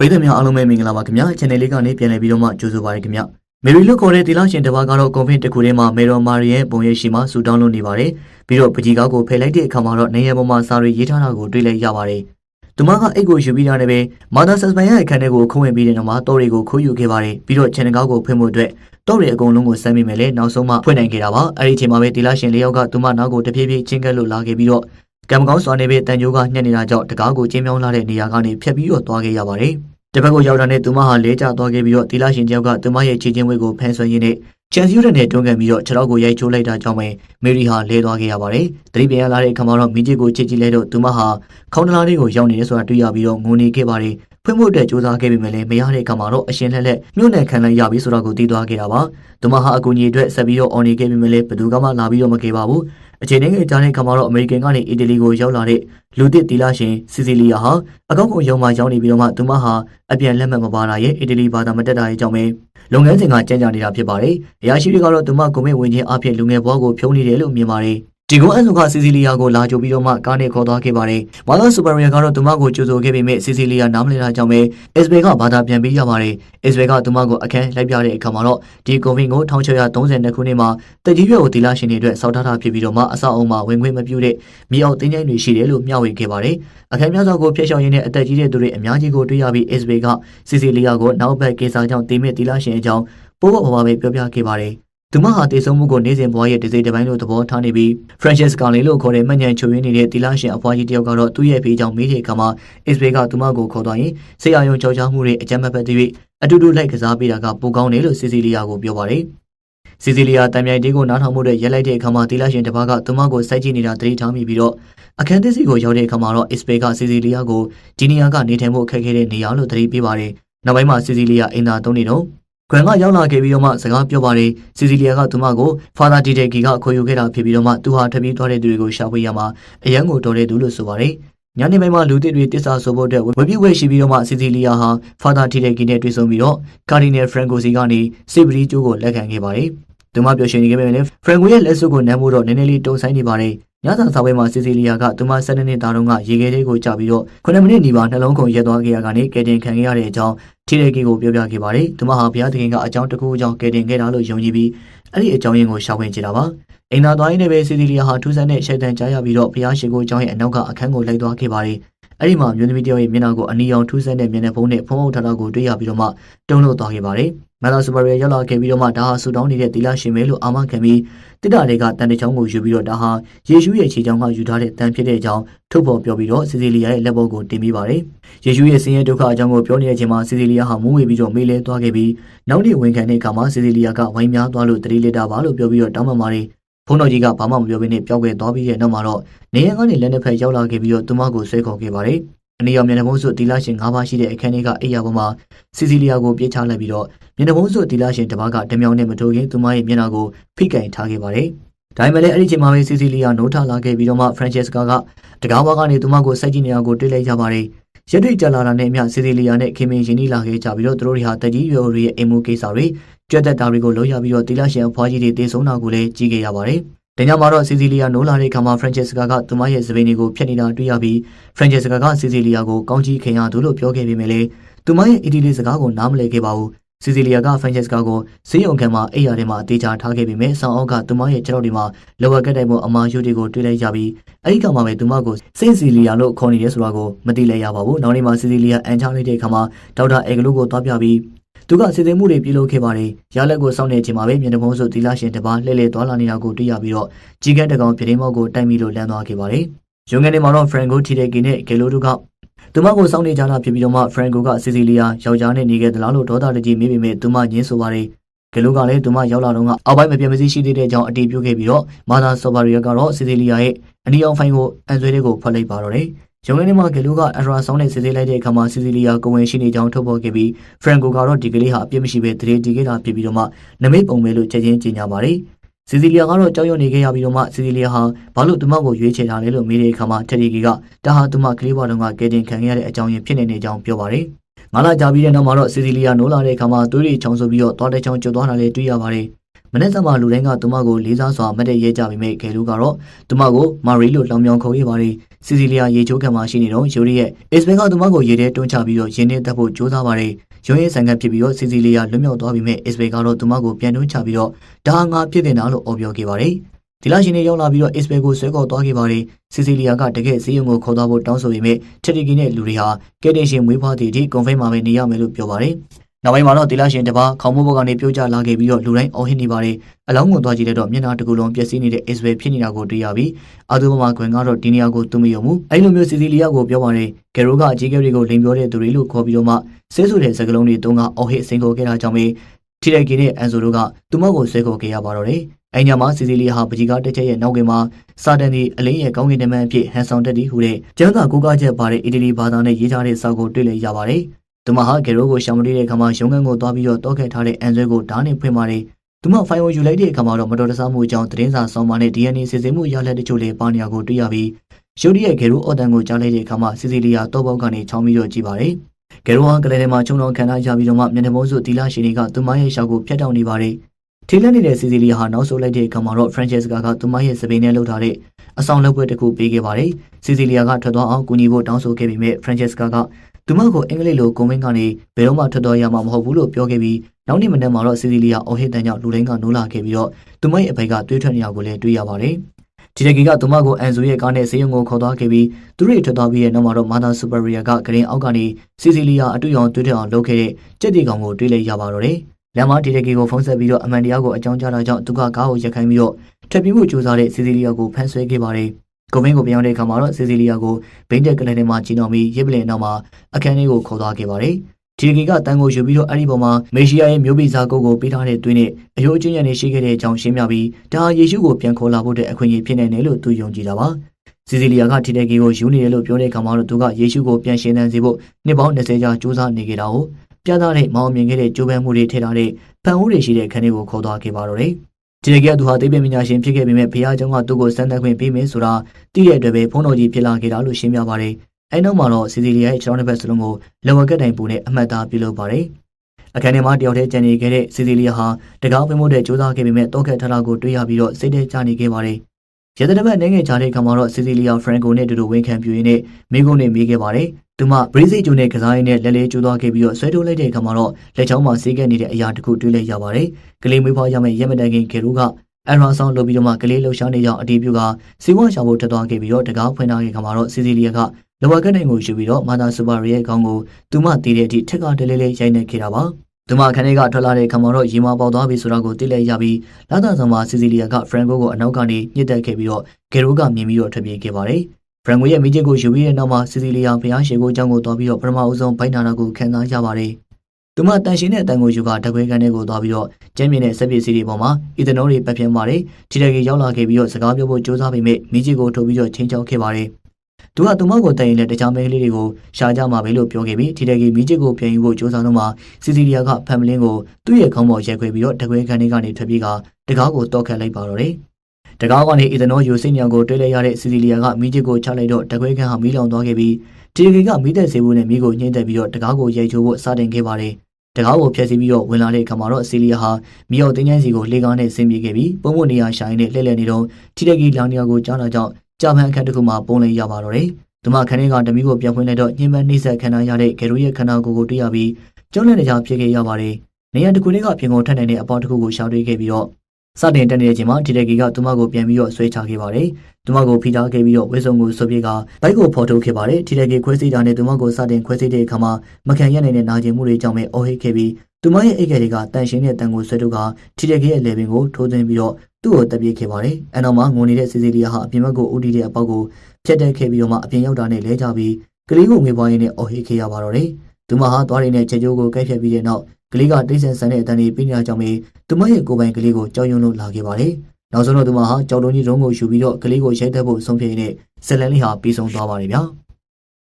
ပရိသတ်များအားလုံးပဲမင်္ဂလာပါခင်ဗျာ channel လေးကနေပြန်လည်ပြီးတော့မှကြိုဆိုပါရခင်ဗျာမေရီလို့ခေါ်တဲ့တီလာရှင်တစ်ပါးကတော့ကွန်ဖင်တစ်ခုထဲမှာမေရော်မာရီရဲ့ပုံရိပ်ရှိမှဆူတောင်းလုပ်နေပါတယ်ပြီးတော့ပကြီးကောက်ကိုဖယ်လိုက်တဲ့အခါမှာတော့နေရပေါ်မှာစာရီရေးထားတာကိုတွေ့လိုက်ရပါတယ်သူမကအိတ်ကိုယူပြီးတာနဲ့ပဲမာသာဆပ်စပန်ရဲ့အခန်းထဲကိုခုံဝင်ပြီးတဲ့နောက်မှာတော်တွေကိုခိုးယူခဲ့ပါတယ်ပြီးတော့ channel ကောက်ကိုဖွင့်ဖို့အတွက်တော်တွေအကုန်လုံးကိုစမ်းမိမယ်လေနောက်ဆုံးမှဖွင့်နိုင်ခဲ့တာပါအဲ့ဒီအချိန်မှာပဲတီလာရှင်လေးယောက်ကသူမနောက်ကိုတဖြည်းဖြည်းချင်းကပ်လို့လာခဲ့ပြီးတော့ ကံမကောင်းစွာနဲ့ပဲတန်ကြိုးကညှက်နေတာကြောင့်တကားကိုကျင်းမြောင်းလာတဲ့နေရာကနေဖြတ်ပြီးတော့သွားခဲ့ရပါတယ်။တစ်ဖက်ကိုရောက်တာနဲ့သူမဟာလဲကျသွားခဲ့ပြီးတော့တီလာရှင်တယောက်ကသူမရဲ့ခြေချင်းဝဲကိုဖန်ဆွဲရင်းနဲ့ချန်စီယူတဲ့နဲ့တွန်းကန်ပြီးတော့ခြေထောက်ကိုရိုက်ချိုးလိုက်တာကြောင့်ပဲမေရီဟာလဲသွားခဲ့ရပါတယ်။တတိပြန်ရလာတဲ့အခါမှာတော့မိချစ်ကိုချစ်ကြည့်လဲတော့သူမဟာခေါင်းတလားလေးကိုရောက်နေတယ်ဆိုတာတွေ့ရပြီးတော့ငိုနေခဲ့ပါတယ်။ဖွင့်ဖို့အတွက်စူးစမ်းခဲ့ပေမဲ့လည်းမရတဲ့အခါမှာတော့အရှင်လက်လက်မြို့နယ်ခံလိုက်ရပြီဆိုတာကိုသိသွားခဲ့တာပါ။သူမဟာအကူအညီအတွက်ဆက်ပြီးတော့အော်နေခဲ့ပေမဲ့လည်းဘယ်သူမှလာပြီးတော့မခဲ့ပါဘူး။ အချိန်နဲ့ကြားတဲ့အခါမှာတော့အမေရိကန်ကနေအီတလီကိုရောက်လာတဲ့လူသစ်တီလာရှင်စီစီလီယာဟာအကောင့်ကိုရုံမှရောက်နေပြီးတော့မှသူမဟာအပြန်လက်မှတ်မပါတာရဲ့အီတလီဘာသာမတက်တာရဲ့ကြောင့်ပဲလုပ်ငန်းစဉ်ကကြမ်းကြနေတာဖြစ်ပါတယ်။အရာရှိတွေကတော့သူမကွန်မန့်ဝင်ခြင်းအဖြစ်လူငယ်ဘဝကိုဖြုံးနေတယ်လို့မြင်ပါတယ်။ ဒီကွန်အဆုကစီစီလီယာကိုလာကြိုပြီးတော့မှကားနဲ့ခေါ်သွားခဲ့ပါတယ်။မာလာစူပါရီယာကတော့သူမကိုကြိုဆိုခဲ့ပေမဲ့စီစီလီယာနားမလည်တာကြောင့်ပဲအစ်ဘေကဘာသာပြန်ပေးရပါတယ်။အစ်ဘေကသူမကိုအခန်းလိုက်ပြတဲ့အခါမှာတော့ဒီကွန်ဗင်ကို1632ခုနှစ်မှာတကြီးရွယ်ကိုတီလာရှင်တွေအတွက်စောက်ထားတာဖြစ်ပြီးတော့မှအဆောက်အုံမှာဝင်ခွင့်မပြုတဲ့မြေအောက်တင်းကျိုင်းတွေရှိတယ်လို့မျှဝေခဲ့ပါတယ်။အခန်းများစွာကိုဖျက်ရှောင်ရင်းနဲ့အသက်ကြီးတဲ့သူတွေအများကြီးကိုတွေ့ရပြီးအစ်ဘေကစီစီလီယာကိုနောက်ဘက်ကိစ္စကြောင့်တိမဲ့တီလာရှင်အကြောင်းပိုးပေါ်ပါပဲပြောပြခဲ့ပါတယ်။ သူမဟာတည်ဆုံမှုကိုနေ့စဉ်ဘဝရဲ့တစ်စိတ်တစ်ပိုင်းလို့သဘောထားနေပြီး Francis ကောင်လေးလို့ခေါ်တဲ့မှတ်ဉာဏ်ချွေရင်းနေတဲ့တီလာရှင်အဖွားကြီးတယောက်ကတော့သူ့ရဲ့ဖေးကြောင့်မေးတဲ့အခါမှာ Isbay ကသူမကိုခေါ်သွားရင်ဆေးရယုံကြောက်ကြမှုတွေအကြမ်းမဖက်သေး၍အတူတူလိုက်ကစားပေးတာကပိုကောင်းတယ်လို့စီစီလီယာကိုပြောပါတယ်။စီစီလီယာတံမြိုင်တေးကိုနားထောင်မှုတွေရက်လိုက်တဲ့အခါမှာတီလာရှင်တစ်ပါးကသူမကိုစိုက်ကြည့်နေတာသတိထားမိပြီးတော့အခန်းသစ်စီကိုရောက်တဲ့အခါမှာတော့ Isbay ကစီစီလီယာကိုဒီနေရာကနေထိုင်မှုအခက်အခဲတဲ့နေရာလို့သတိပေးပါတယ်။နောက်ပိုင်းမှာစီစီလီယာအင်တာသုံးနေတော့ ခွန်ကရောက်လာခဲ့ပြီးတော့မှစကားပြောပါတယ်စီစီလီယာကသူမကိုဖာသာတီတေကီကခေါ်ယူခဲ့တာဖြစ်ပြီးတော့မှသူဟာထပ်ပြီးသွားတဲ့သူတွေကိုရှာဖွေရမှာအရန်ကိုတော်တဲ့သူလို့ဆိုပါတယ်ညနေပိုင်းမှာလူသစ်တွေတစ္ဆာဆိုဖို့အတွက်ဝပြည့်ဝဲရှိပြီးတော့မှစီစီလီယာဟာဖာသာတီတေကီနဲ့တွေ့ဆုံပြီးတော့ကာဒီနယ်ဖရန်ကိုစီကနေစေပရီကျိုးကိုလက်ခံခဲ့ပါတယ်သူမပြောရှင်နေခဲ့ပေမဲ့ဖရန်ကိုရဲ့လက်စွပ်ကိုနမ်းဖို့တော့နည်းနည်းလေးတုံဆိုင်နေပါတယ် ညစာစာပွဲမှာစီစီလီယာကသူမ၁၂နှစ်သားတုန်းကရေခဲလေးကိုကြာပြီးတော့9မိနစ်နီးပါးနှလုံးခုန်ရက်သွားခဲ့ရကနေကယ်တင်ခံခဲ့ရတဲ့အကြောင်းထီရဲကီကိုပြောပြခဲ့ပါတယ်။သူမဟာဘုရားသခင်ကအကြောင်းတစ်ခုအကြောင်းကယ်တင်ခဲ့တာလို့ယုံကြည်ပြီးအဲ့ဒီအကြောင်းရင်းကိုရှောက်ဝင်ကြတာပါ။အိမ်သာသွားရင်းနဲ့ပဲစီစီလီယာဟာထူးဆန်းတဲ့ရှိုက်တန်ကြားရပြီးတော့ဘုရားရှိခိုးအကြောင်းရဲ့အနောက်ကအခန်းကိုလိုက်သွားခဲ့ပါတယ်။အဲ့ဒီမှာမြို့သမီးတယောက်ရဲ့မျက်နှာကိုအနီရောင်ထူးဆန်းတဲ့မျက်နှာဖုံးနဲ့ဖုံးအုပ်ထားတာကိုတွေ့ရပြီးတော့မှတုံ့လို့သွားခဲ့ပါတယ်။ မလာစူပါရီရောက်လာခဲ့ပြီးတော့မှဒါဟာဆူတောင်းနေတဲ့သီလရှင်ပဲလို့အာမခံပြီးတိတ္တတွေကတန်တချောင်းကိုယူပြီးတော့ဒါဟာယေရှုရဲ့ခြေချောင်းကယူထားတဲ့တန်ဖြစ်တဲ့အကြောင်းထုတ်ဖော်ပြောပြီးတော့စီစီလီယာရဲ့လက်ပေါ်ကိုတင်ပြီးပါတယ်။ယေရှုရဲ့ဆင်းရဲဒုက္ခအကြောင်းကိုပြောနေတဲ့အချိန်မှာစီစီလီယာဟာမူးဝေပြီးတော့မေးလဲသွားခဲ့ပြီးနောက်နေ့ဝန်ခံတဲ့အခါမှာစီစီလီယာကဝိုင်းများသွားလို့တတိလစ်တာပါလို့ပြောပြီးတော့တောင်းပန်ပါတယ်။ဘုန်းတော်ကြီးကဘာမှမပြောဘဲနဲ့ပျောက်ကွယ်သွားပြီးတဲ့နောက်မှာတော့နေရန်ကနေလက်နှစ်ဖက်ရောက်လာခဲ့ပြီးတော့သူမကိုဆွဲခေါ်ခဲ့ပါတယ်။ အနေရောင်မျက်နှာဖုံးစုတီလာရှင်၅ပါးရှိတဲ့အခန်းထဲကအိယာပေါ်မှာစီစီလီယာကိုပြစ်ချလိုက်ပြီးတော့မျက်နှာဖုံးစုတီလာရှင်တစ်ပါးကတမြောင်နဲ့မထိုးခင်သူမရဲ့မျက်နှာကိုဖိကင်ထားခဲ့ပါတယ်။ဒါပေမဲ့လည်းအဲ့ဒီချိန်မှာပဲစီစီလီယာနိုးထလာခဲ့ပြီးတော့မှဖရန်ချက်စကာကတကားဘွားကနေသူမကိုစိုက်ကြည့်နေတာကိုတွေ့လိုက်ကြပါတယ်။ရက်တွေကြာလာတာနဲ့အမျှစီစီလီယာနဲ့ခင်မင်ရှင်နီလာခဲ့ကြပြီးတော့သူတို့တွေဟာတကြီးရွယ်တွေရဲ့အိမ်မူကိစ္စတွေကြွက်တက်တာတွေကိုလုပ်ရပြီးတော့တီလာရှင်အဖွားကြီးတွေတည်ဆုံးတာကိုလည်းကြည့်ခဲ့ရပါတယ်။ တညမှာတော့စီစီလီယာနိုးလာတဲ့အခါမှာဖရန်ချက်စကာကသူမရဲ့စပိန်တွေကိုဖျက်နေတာတွေ့ရပြီးဖရန်ချက်စကာကစီစီလီယာကိုကောင်းကြီးခင်ရသူလို့ပြောခဲ့ပေမဲ့လည်းသူမရဲ့အီတီလီစကားကိုနားမလည်ခဲ့ပါဘူး။စီစီလီယာကဖရန်ချက်စကာကိုစေးရုံခံမှာအိယာထဲမှာအသေးချာထားခဲ့ပေမဲ့ဆောင်းအောက်ကသူမရဲ့ခြေထောက်တွေမှာလောဝကတ်တိုင်ပေါ်အမာယုတွေကိုတွေ့လိုက်ကြပြီးအဲ့ဒီကမှပဲသူမကိုစိတ်စီလီယာလို့ခေါ်နေတယ်ဆိုတာကိုမသိလဲရပါဘူး။နောက်နေ့မှာစီစီလီယာအန်ချလိုက်တဲ့အခါမှာဒေါက်တာအေဂလိုကိုတွားပြပြီး သူကစီစဉ်မှုတွေပြုလုပ်ခဲ့ပါတယ်။ရလက်ကိုစောင့်နေချိန်မှာပဲမျက်နှာဖုံးစုတီလာရှင်တစ်ပါးလှည့်လည်သွားလာနေတာကိုတွေ့ရပြီးတော့ကြီးကန်းတကောင်ပြတင်းမောက်ကိုတိုက်မိလို့လမ်းသွားခဲ့ပါတယ်။ရုံငယ်နေမှာတော့ဖရန်ကိုထီတဲ့ကီနဲ့ဂေလိုတို့ကသူမကိုစောင့်နေကြတာဖြစ်ပြီးတော့မှဖရန်ကိုကစီစီလီယာယောက်ျားနဲ့နေခဲ့သလားလို့ဒေါသတကြီးမေးပေမဲ့သူမညင်းဆိုပါတယ်။ဂေလိုကလည်းသူမရောက်လာတော့ကအောက်ပိုင်းမပြတ်မစည်းရှိသေးတဲ့အကြောင်းအတည်ပြုခဲ့ပြီးတော့မာသာဆိုဘာရီယာကတော့စီစီလီယာရဲ့အနီအောင်ဖိုင်ကိုအန်ဆွဲလေးကိုဖတ်လိုက်ပါတော့တယ်။ ရုံးလေးမှာဂလူကအရာဆောင်နဲ့စစ်ဆေးလိုက်တဲ့အခါမှာစီစီလီယာကိုဝင်ရှိနေကြောင်းထုတ်ဖော်ခဲ့ပြီးဖရန်ကိုကတော့ဒီကလေးဟာအပြစ်မရှိဘဲတရေတီခဲ့တာဖြစ်ပြီးတော့မှနမိတ်ပုံပဲလို့ချက်ချင်းကြေညာပါတယ်။စီစီလီယာကတော့ကြောက်ရွံ့နေခဲ့ရပြီးတော့မှစီစီလီယာဟာဘာလို့သူမကိုရွေးချယ်ထားလဲလို့မေးတဲ့အခါမှာထက်ရီကီကတာဟာသူမကလေးဘွားတုန်းကကယ်တင်ခံခဲ့ရတဲ့အကြောင်းရင်းဖြစ်နေတဲ့အကြောင်းပြောပါတယ်။ငါလာကြပြီးတဲ့နောက်မှာတော့စီစီလီယာနိုးလာတဲ့အခါမှာသွေးတွေချောင်းဆိုပြီးတော့သွားတဲ့ချောင်းကျွတ်သွားတာလည်းတွေ့ရပါတယ်။ မနေ့ကမှလူတိုင်းကသူမကိုလေးစားစွာမတ်တရဲကြပေမဲ့ဂယ်လူကတော့သူမကိုမာရီလို့လောင်ပြောင်ခေါ်ရပါတယ်စီစီလီယာရေချိုးခံမှာရှိနေတော့ယူရီရဲ့အစ္စဘန်ကသူမကိုရေထဲတွန်းချပြီးတော့ရင်းနှီးတက်ဖို့ကြိုးစားပါတယ်ရုံးရင်ဆိုင်ကဖြစ်ပြီးတော့စီစီလီယာလွတ်မြောက်သွားပြီမဲ့အစ္စဘန်ကတော့သူမကိုပြန်တွန်းချပြီးတော့ဒါငါဖြစ်နေတာလို့အော်ပြောခဲ့ပါတယ်ဒီလာရှင်တွေရောက်လာပြီးတော့အစ္စဘန်ကိုဆွဲခေါ်သွားခဲ့ပါတယ်စီစီလီယာကတကယ်စီးရုံကိုခေါ်သွားဖို့တောင်းဆိုပေမဲ့ထက်တီကီနဲ့လူတွေဟာကဲတင်ရှင်မွေးဖွားသည့်အထိကွန်ဖိန်းမှာပဲနေရမယ်လို့ပြောပါတယ် နောက်ပိုင်းမှာတော့ဒီလာရှင်တပါခေါင်းမိုးဘောကနေပြုတ်ကျလာခဲ့ပြီးတော့လူတိုင်းအော်ဟစ်နေပါတယ်အလောင်းကိုသွားကြည့်လိုက်တော့မျက်နှာတစ်ခုလုံးပျက်စီးနေတဲ့ Israel ဖြစ်နေတာကိုတွေ့ရပြီးအာသူဘမခွင်ကတော့ဒီနေရာကိုသူမယုံဘူးအဲ့လိုမျိုးစီစီလီယာကိုပြောပါတယ်ဂယ်ရိုကအကြီးကဲတွေကိုလိန်ပြောတဲ့သူတွေလို့ခေါ်ပြီးတော့မှဆဲဆူတဲ့စကလုံးတွေတုံးကအော်ဟစ်စင်ကိုခဲ့တာကြောင့်ပဲထိတဲ့ကီနဲ့အန်ဆိုတို့ကသူမကိုဆွဲခေါ်ခဲ့ရပါတော့တယ်အဲ့ညမှာစီစီလီယာဟာပကြီးကားတစ်ချက်ရဲ့နောက်ကင်မှာစာတန်ဒီအလင်းရဲ့ကောင်းကင်တမန်အဖြစ်ဟန်ဆောင်တက်တီဟူတဲ့ကျန်းသာကိုကားချက်ပါတဲ့အီတလီဘာသာနဲ့ရေးထားတဲ့စာကိုတွေ့လိုက်ရပါတယ် သူမဟာဂယ်ရိုကိုရှောင်မတိတဲ့အခါမှာရုံးခန်းကိုသွားပြီးတော့တောက်ခဲ့ထားတဲ့အန်ဆွဲကိုဓာတ်နဲ့ဖွင့်ပါတယ်။သူမဖိုင်ကိုယူလိုက်တဲ့အခါမှာတော့မတော်တဆမှုအကြောင်းသတင်းစာဆောင်းပါးနဲ့ DNA စစ်ဆေးမှုရလဒ်တချို့လည်းပါနေရကိုတွေ့ရပြီးရုတ်တရက်ဂယ်ရိုအော်တန်ကိုကြားလိုက်တဲ့အခါမှာစီစီလီယာတောပေါက်ကနေချောင်းပြီးတော့ကြည့်ပါတယ်။ဂယ်ရိုဟာကလေးထဲမှာချုံတော်ခံထားရပြီးတော့မှမျက်နှာပုံးစုတီလာရှင်တွေကသူမရဲ့ရှောက်ကိုဖျက်တောက်နေပါတယ်။ထိလက်နေတဲ့စီစီလီယာဟာနောက်ဆုံးလိုက်တဲ့အခါမှာတော့ Francesca ကသူမရဲ့စပိန်နဲ့လှုပ်ထားတဲ့အဆောင်လုပ်ပွဲတစ်ခုပေးခဲ့ပါတယ်။စီစီလီယာကထွက်သွားအောင်ကူညီဖို့တောင်းဆိုခဲ့ပေမဲ့ Francesca က သူမကိုအင်္ဂလိပ်လိုကွန်မင်းကနေဘယ်တော့မှထွက်တော်ရမှာမဟုတ်ဘူးလို့ပြောခဲ့ပြီးနောက်နေ့မနေ့မှာတော့စီစီလီယာအော်ဟစ်တန်ကြောင့်လူတိုင်းကနိုးလာခဲ့ပြီးတော့သူမရဲ့အဖေကတွေးထွက်နေတာကိုလည်းတွေ့ရပါတယ်။ဒီတကီကသူမကိုအန်ဆိုရဲ့ကားနဲ့ဆေးရုံကိုခေါ်သွားခဲ့ပြီးသူတို့ထွက်သွားပြီးတဲ့နောက်မှာတော့မာသာစူပရီယာကဂရင်အောက်ကနေစီစီလီယာအတူရောင်တွေးထွက်အောင်လုပ်ခဲ့တဲ့ကြက်တီကောင်ကိုတွေးလိုက်ရပါတော့တယ်။လမ်းမဒီတကီကိုဖုန်းဆက်ပြီးတော့အမှန်တရားကိုအကြောင်းကြားတာကြောင့်သူကကားကိုရက်ခိုင်းပြီးတော့ထပ်ပြီးဖို့ကြိုးစားတဲ့စီစီလီယာကိုဖမ်းဆွဲခဲ့ပါတယ်။ ကိုမင်းကိုပြောင်းတဲ့အခါမှာတော့စီစီလီယာကိုဘိန်းတက်ကလေးထဲမှာကြီးနှောင်ပြီးရစ်ပလင်နောက်မှာအခန်းလေးကိုခေါ်သွားခဲ့ပါတယ်။ဒီကီကတန်ကိုယူပြီးတော့အဲ့ဒီပေါ်မှာမေရှိယာရဲ့မျိုးဗီဇာကုတ်ကိုပေးထားတဲ့သွေးနဲ့အယိုးအချင်းရနေရှိခဲ့တဲ့အကြောင်းရှင်းပြပြီးဒါယေရှုကိုပြန်ခေါ်လာဖို့တဲ့အခွင့်အရေးဖြစ်နေတယ်လို့သူယုံကြည်တာပါ။စီစီလီယာကဒီတက်ကီကိုယူနေတယ်လို့ပြောတဲ့အခါမှာတော့သူကယေရှုကိုပြန်ရှင်းသန်စေဖို့နှစ်ပေါင်း20ကြာစူးစမ်းနေခဲ့တာကိုပြသတဲ့မောင်မြင်ခဲ့တဲ့ကြိုးပမ်းမှုတွေထည့်ထားတဲ့ဖန်ဦးတွေရှိတဲ့ခန်းလေးကိုခေါ်သွားခဲ့ပါတော့တယ်။ဒီ တကယ်သူဟာသိပ္ပံပညာရှင်ဖြစ်ခဲ့ပေမဲ့ဘုရားကျောင်းကသူ့ကိုစမ်းသပ်ခွင့်ပေးမယ်ဆိုတာသိတဲ့အတွက်ပဲဖုန်းတော်ကြီးဖြစ်လာခဲ့တာလို့ရှင်းပြပါတယ်။အဲနောက်မှာတော့စီစီလီယာရဲ့ခြေထောက်နှစ်ဖက်စလုံးကိုလောဝကက်တိုင်ပူနဲ့အမှတ်သားပြုလုပ်ပါတယ်။အခန်းထဲမှာတယောက်တည်းကျန်နေခဲ့တဲ့စီစီလီယာဟာတကားပင်မို့တဲ့စူးစမ်းခဲ့ပေမဲ့တောခက်ထလာကိုတွေ့ရပြီးတော့စိတ်ထဲကျနေခဲ့ပါတယ်။ ရတဲ့တပတ်နိုင်ငံခြားတဲ့အခါမှာတော့စီစီလီယာဖရန်ကိုနဲ့အတူတူဝန်ခံပြူရင်းနဲ့မိကုန်းနဲ့မိခဲ့ပါတယ်။သူမဘရီဇီဂျိုနဲ့ကစားရင်းနဲ့လက်လေးကျိုးသွားခဲ့ပြီးတော့ဆွဲထိုးလိုက်တဲ့အခါမှာတော့လက်ချောင်းမှာစီးခဲ့နေတဲ့အရာတစ်ခုတွေ့လိုက်ရပါတယ်။ကလေးမွေးဖွားရမယ့်ရက်မတိုင်ခင်ကေရူကအန်ရာဆောင်လုပ်ပြီးတော့မှကလေးလှူရှားနေကြောင်းအတီးပြုကစီဝါရှာဖို့ထက်သွားခဲ့ပြီးတော့တကားဖွင့်ထားခဲ့ခါမှာတော့စီစီလီယာကလဝကတ်နိုင်ကိုယူပြီးတော့မာသာစူပါရီရဲ့ခေါင်းကိုသူမတည်တဲ့အထိထက်ကတလေးလေးရိုက်နေခဲ့တာပါ။ သူမခန်းထဲကထွက်လာတဲ့ခါမှာတော့ရေမပေါက်သွားပြီဆိုတာကိုသိလိုက်ရပြီးလာတာဆောင်မှာစီစီလီယာကဖရန်ကိုကိုအနောက်ကနေညှစ်တက်ခဲ့ပြီးတော့ဂေရိုကမြင်ပြီးတော့ထွက်ပြေးခဲ့ပါတယ်။ဖရန်ကိုရဲ့မိချစ်ကိုယူပြီးတဲ့နောက်မှာစီစီလီယာဖျားရှေကိုအကြောင်းကိုသွားပြီးတော့ပထမအဦးဆုံးဘိုက်နာနာကိုခံစားရပါတယ်။သူမတန်ရှင်တဲ့အတန်ကိုယူကတကွဲကန်ထဲကိုသွားပြီးတော့ကျမ်းမြင့်တဲ့စက်ပစ္စည်းတွေပေါ်မှာအီသနိုတွေပတ်ပြင်းပါတယ်။ခြေတကြီးရောက်လာခဲ့ပြီးတော့စကားပြောဖို့ကြိုးစားပေမဲ့မိချစ်ကိုထုတ်ပြီးတော့ချင်းချောက်ခဲ့ပါတယ်။ သူကသူမကိုတိုင်ရင်လည်းတခြားမိန်းကလေးတွေကိုရှာကြမှာပဲလို့ပြောခဲ့ပြီးဒီတကြီးမိချစ်ကိုပြန်ယူဖို့ကြိုးစားတော့မှစီစီလီယာကဖမ်မလင်းကိုသူ့ရဲ့ခေါင်းပေါ်ရိုက်ခွဲပြီးတော့တကွဲကန်ထဲကနေထွက်ပြေးကတကားကိုတောက်ခတ်လိုက်ပါတော့တယ်။တကားကနေအီသနိုယူစိတ်ညံကိုတွေ့လိုက်ရတဲ့စီစီလီယာကမိချစ်ကိုချလိုက်တော့တကွဲကန်ဟာမီးလောင်သွားခဲ့ပြီးဒီတကြီးကမိသက်စေဖို့နဲ့မိကိုညှိမ့်သက်ပြီးတော့တကားကိုရိုက်ချိုးဖို့စတင်ခဲ့ပါတယ်။တကားကိုဖျက်ဆီးပြီးတော့ဝင်လာတဲ့အခါမှာတော့စီလီယာဟာမြေအောင်တင်းကျန်းစီကိုလေကားနဲ့ဆင်းပြေးခဲ့ပြီးပုံမှုနေရာရှိုင်းနဲ့လှည့်လည်နေတော့ထိတကြီးလောင်နေရာကိုကြားလာကြောင်း ကြာပန်အခက်တစ်ခုမှပုံလည်ရပါတော့တယ်။သူမခန်းထဲကတမီးကိုပြန်ဖွင့်လိုက်တော့ညှဉ်းပန်းနှိမ့်ဆက်ခံရတဲ့ဂယ်ရိုရဲ့ခန္ဓာကိုယ်ကိုတွေ့ရပြီးကျောင်းလန့်နေကြဖြစ်ခဲ့ရပါတယ်။နေရာတစ်ခုလေးကပြင်ကုန်ထက်နိုင်တဲ့အပေါက်တစ်ခုကိုရှာတွေ့ခဲ့ပြီးတော့စတင်တက်နေတဲ့အချိန်မှာဒီတက်ကီကသူမကိုပြန်ပြီးတော့ဆွဲချခဲ့ပါတယ်။သူမကိုဖိထားခဲ့ပြီးတော့ဝဲစုံကိုဆွပြေးကဘိုက်ကိုဖော်ထုတ်ခဲ့ပါတယ်။ဒီတက်ကီခွဲစိတ်တာနဲ့သူမကိုစတင်ခွဲစိတ်တဲ့အခါမှာမခံရနိုင်တဲ့နာကျင်မှုတွေကြောင့်ပဲအော်ဟစ်ခဲ့ပြီး သူမရဲ့အိတ်ကလေးကတန်ရှင်းတဲ့တန်ကိုဆွဲထုတ်ကဒီတက်ကီရဲ့လေပင်ကိုထိုးသွင်းပြီးတော့သူ့ကိုတပ်ပြေးခဲ့ပါတယ်။အဲနောက်မှာငိုနေတဲ့စီစီလီယာဟာအပြင်ဘက်ကိုဦးတည်တဲ့အပေါက်ကိုဖြတ်တက်ခဲ့ပြီးတော့မှအပြင်ရောက်တာနဲ့လဲကြပြီးကလေးကိုငွေပွားရင်းနဲ့အော်ဟစ်ခဲ့ရပါတော့တယ်။သူမဟာသွားရင်းနဲ့ချက်ကျိုးကိုကိုက်ဖြတ်ပြီးတဲ့နောက်ကလေးကတိတ်ဆန်ဆန်တဲ့အတန်ကြီးပြင်းရကြောင်းပဲသူမရဲ့ကိုယ်ပိုင်ကလေးကိုကြောက်ရွံ့လို့လာခဲ့ပါတယ်။နောက်ဆုံးတော့သူမဟာကြောက်တုံးကြီးရုံးကိုယူပြီးတော့ကလေးကိုရိုက်တက်ဖို့ဆုံးဖြတ်ရင်းနဲ့ဇလန်လေးဟာပြီးဆုံးသွားပါတယ်ဗျာ။